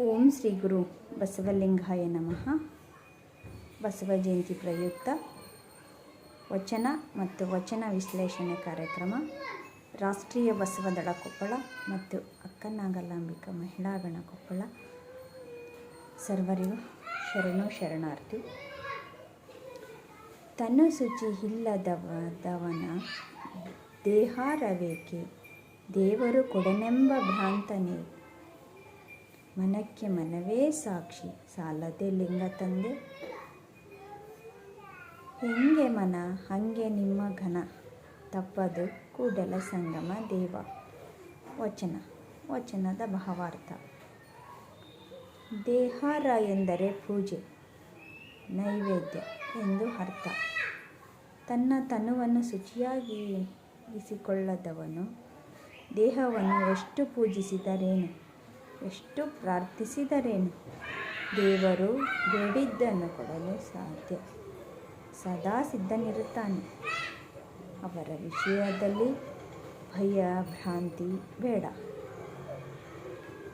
ಓಂ ಶ್ರೀ ಗುರು ಬಸವಲಿಂಗಾಯ ನಮಃ. ಬಸವ ಜಯಂತಿ ಪ್ರಯುಕ್ತ ವಚನ ಮತ್ತು ವಚನ ವಿಶ್ಲೇಷಣೆ ಕಾರ್ಯಕ್ರಮ. ರಾಷ್ಟ್ರೀಯ ಬಸವದಳ ಕೊಪ್ಪಳ ಮತ್ತು ಅಕ್ಕನಾಗಲಾಂಬಿಕ ಮಹಿಳಾಗಣ ಕೊಪ್ಪಳ. ಸರ್ವರಿಗೂ ಶರಣು ಶರಣಾರ್ಥಿ. ತನು ಶುಚಿ ಇಲ್ಲದವದವನ ದೇಹಾರವೇಕೆ? ದೇವರು ಕೊಡನೆಂಬ ಭ್ರಾಂತನೇ ಮನಕ್ಕೆ ಮನವೇ ಸಾಕ್ಷಿ. ಸಾಲದೆ ಲಿಂಗ ತಂದೆ. ಹೆಂಗೆ ಮನ, ಹಂಗೆ ನಿಮ್ಮ ಘನ. ತಪ್ಪದು ಕೂಡಲ ಸಂಗಮ ದೇವ. ವಚನ, ವಚನದ ಭಾವಾರ್ಥ ದೇಹಾರ ಎಂದರೆ ಪೂಜೆ, ನೈವೇದ್ಯ ಎಂದು ಅರ್ಥ. ತನ್ನ ತನುವನ್ನು ಶುಚಿಯಾಗಿ ಇರಿಸಿಕೊಳ್ಳದವನು ದೇಹವನ್ನು ಎಷ್ಟು ಪೂಜಿಸಿದರೇನು? ಎಷ್ಟು ಪ್ರಾರ್ಥಿಸಿದರೇನು? ದೇವರು ಬೇಡಿದ್ದನ್ನು ಕೊಡಲು ಸಾಧ್ಯ. ಸದಾ ಸಿದ್ಧನಿರುತ್ತಾನೆ. ಅವರ ವಿಷಯದಲ್ಲಿ ಭಯ, ಭ್ರಾಂತಿ ಬೇಡ.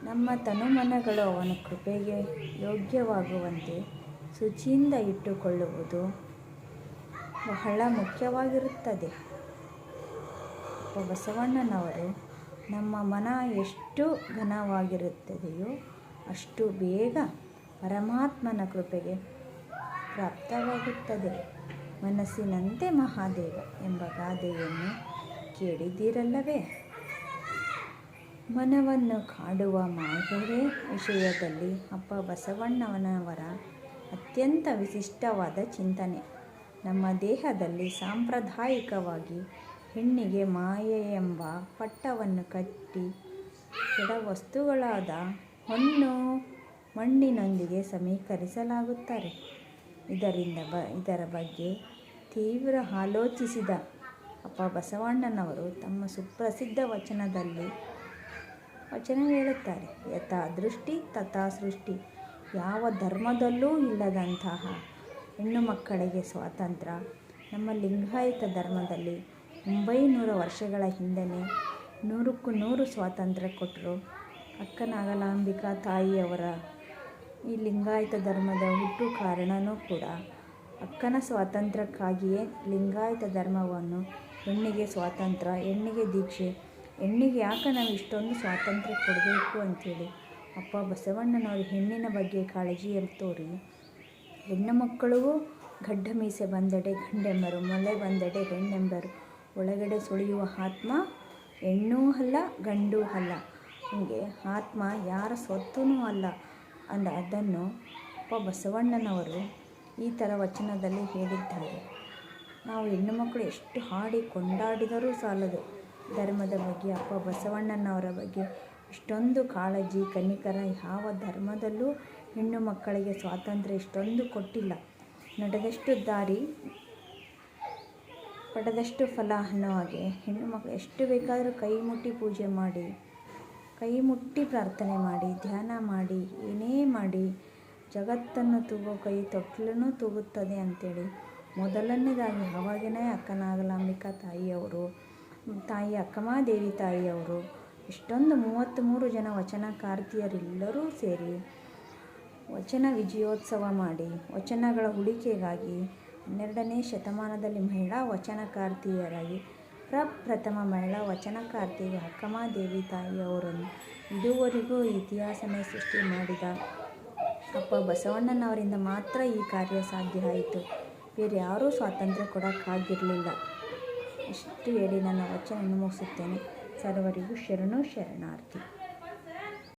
ನಮ್ಮ ತನುಮನಗಳು ಅವನ ಕೃಪೆಗೆ ಯೋಗ್ಯವಾಗುವಂತೆ ಶುಚಿಯಿಂದ ಇಟ್ಟುಕೊಳ್ಳುವುದು ಬಹಳ ಮುಖ್ಯವಾಗಿರುತ್ತದೆ. ಬಸವಣ್ಣನವರು ನಮ್ಮ ಮನ ಎಷ್ಟು ಘನವಾಗಿರುತ್ತದೆಯೋ ಅಷ್ಟು ಬೇಗ ಪರಮಾತ್ಮನ ಕೃಪೆಗೆ ಪ್ರಾಪ್ತವಾಗುತ್ತದೆ. ಮನಸ್ಸಿನಂತೆ ಮಹಾದೇವ ಎಂಬ ಗಾದೆಯನ್ನು ಕೇಳಿದ್ದೀರಲ್ಲವೇ? ಮನವನ್ನು ಕಾಡುವ ಮಾರ್ಗವೇ ವಿಷಯದಲ್ಲಿ ಅಪ್ಪ ಬಸವಣ್ಣನವರ ಅತ್ಯಂತ ವಿಶಿಷ್ಟವಾದ ಚಿಂತನೆ. ನಮ್ಮ ದೇಹದಲ್ಲಿ ಸಾಂಪ್ರದಾಯಿಕವಾಗಿ ಹೆಣ್ಣಿಗೆ ಮಾಯೆ ಎಂಬ ಪಟ್ಟವನ್ನು ಕಟ್ಟಿ ಕೆಡ ವಸ್ತುಗಳಾದ ಹೊನ್ನು ಮಣ್ಣಿನೊಂದಿಗೆ ಸಮೀಕರಿಸಲಾಗುತ್ತಾರೆ. ಇದರಿಂದ ಬ, ಇದರ ಬಗ್ಗೆ ತೀವ್ರ ಆಲೋಚಿಸಿದ ಅಪ್ಪ ಬಸವಣ್ಣನವರು ತಮ್ಮ ಸುಪ್ರಸಿದ್ಧ ವಚನದಲ್ಲಿ ವಚನ ಹೇಳುತ್ತಾರೆ, ಯಥಾ ದೃಷ್ಟಿ ತಥಾ ಸೃಷ್ಟಿ. ಯಾವ ಧರ್ಮದಲ್ಲೂ ಇಲ್ಲದಂತಹ ಹೆಣ್ಣು ಮಕ್ಕಳಿಗೆ ಸ್ವಾತಂತ್ರ್ಯ. ನಮ್ಮ ಲಿಂಗಾಯತ ಧರ್ಮದಲ್ಲಿ ಒಂಬೈನೂರು ವರ್ಷಗಳ ಹಿಂದೆಯೇ ನೂರಕ್ಕೂ ನೂರು ಸ್ವಾತಂತ್ರ್ಯ ಕೊಟ್ಟರು ಅಕ್ಕನಾಗಲಾಂಬಿಕಾ ತಾಯಿಯವರ ಈ ಲಿಂಗಾಯತ ಧರ್ಮದ ಹುಟ್ಟು ಕಾರಣವೂ ಕೂಡ ಅಕ್ಕನ ಸ್ವಾತಂತ್ರ್ಯಕ್ಕಾಗಿಯೇ ಲಿಂಗಾಯತ ಧರ್ಮವನ್ನು ಹೆಣ್ಣಿಗೆ ಸ್ವಾತಂತ್ರ್ಯ, ಹೆಣ್ಣಿಗೆ ದೀಕ್ಷೆ, ಹೆಣ್ಣಿಗೆ ಯಾಕೆ ನಾವು ಇಷ್ಟೊಂದು ಸ್ವಾತಂತ್ರ್ಯ ಕೊಡಬೇಕು ಅಂಥೇಳಿ ಅಪ್ಪ ಬಸವಣ್ಣನವರು ಹೆಣ್ಣಿನ ಬಗ್ಗೆ ಕಾಳಜಿ ತೋರಿ ಹೆಣ್ಣು ಮಕ್ಕಳಿಗೂ ಗಡ್ಡ ಮೀಸೆ ಬಂದೆಡೆ ಗಂಡೆಂಬರು, ಮೊಲೆ ಬಂದೆಡೆ ಹೆಣ್ಣೆಂಬರು. ಒಳಗಡೆ ಸುಳಿಯುವ ಆತ್ಮ ಹೆಣ್ಣೂ ಅಲ್ಲ, ಗಂಡೂ ಅಲ್ಲ. ಹೀಗೆ ಆತ್ಮ ಯಾರ ಸ್ವತ್ತೂ ಅಲ್ಲ. ಅಂದ ಅದನ್ನು ಅಪ್ಪ ಬಸವಣ್ಣನವರು ಈ ಥರ ವಚನದಲ್ಲಿ ಹೇಳಿದ್ದಾರೆ. ನಾವು ಹೆಣ್ಣು ಮಕ್ಕಳು ಎಷ್ಟು ಹಾಡಿ ಕೊಂಡಾಡಿದರೂ ಸಾಲದು. ಧರ್ಮದ ಬಗ್ಗೆ ಅಪ್ಪ ಬಸವಣ್ಣನವರ ಬಗ್ಗೆ ಇಷ್ಟೊಂದು ಕಾಳಜಿ, ಕನಿಕರ ಯಾವ ಧರ್ಮದಲ್ಲೂ ಹೆಣ್ಣು ಮಕ್ಕಳಿಗೆ ಸ್ವಾತಂತ್ರ್ಯ ಇಷ್ಟೊಂದು ಕೊಟ್ಟಿಲ್ಲ. ನಡೆದಷ್ಟು ದಾರಿ ಪಡೆದಷ್ಟು ಫಲ ಅನ್ನೋ ಹಾಗೆ ಹೆಣ್ಣು ಮಕ್ಕಳು ಎಷ್ಟು ಬೇಕಾದರೂ ಕೈ ಮುಟ್ಟಿ ಪೂಜೆ ಮಾಡಿ ಕೈ ಮುಟ್ಟಿ ಪ್ರಾರ್ಥನೆ ಮಾಡಿ, ಧ್ಯಾನ ಮಾಡಿ, ಏನೇ ಮಾಡಿ, ಜಗತ್ತನ್ನು ತೂಗೋ ಕೈ ತೊಟ್ಲನ್ನು ತೂಗುತ್ತದೆ ಅಂತೇಳಿ ಮೊದಲನೇದಾಗಿ ಅವಾಗಿನೇ ಅಕ್ಕನಾಗಲಾಂಬಿಕಾ ತಾಯಿಯವರು, ತಾಯಿ ಅಕ್ಕಮಾದೇವಿ ತಾಯಿಯವರು ಇಷ್ಟೊಂದು ಮೂವತ್ತ್ಮೂರು ಜನ ವಚನಕಾರ್ತಿಯರೆಲ್ಲರೂ ಸೇರಿ ವಚನ ವಿಜಯೋತ್ಸವ ಮಾಡಿ, ವಚನಗಳ ಉಳಿಕೆಗಾಗಿ ಹನ್ನೆರಡನೇ ಶತಮಾನದಲ್ಲಿ ಮಹಿಳಾ ವಚನಕಾರ್ತಿಯರಾಗಿ, ಪ್ರಪ್ರಥಮ ಮಹಿಳಾ ವಚನಕಾರ್ತಿ ಅಕ್ಕಮಾದೇವಿ ತಾಯಿಯವರನ್ನು ಇದುವರೆಗೂ ಇತಿಹಾಸನೇ ಸೃಷ್ಟಿ ಮಾಡಿದ ಅಪ್ಪ ಬಸವಣ್ಣನವರಿಂದ ಮಾತ್ರ ಈ ಕಾರ್ಯ ಸಾಧ್ಯ ಆಯಿತು. ಬೇರೆ ಯಾರೂ ಸ್ವಾತಂತ್ರ್ಯ ಕೊಡೋಕ್ಕಾಗಿರಲಿಲ್ಲ. ಇಷ್ಟು ಹೇಳಿ ನನ್ನ ವಚನವನ್ನು ಮುಗಿಸುತ್ತೇನೆ. ಸರ್ವರಿಗೂ ಶರಣು ಶರಣಾರ್ಥಿ.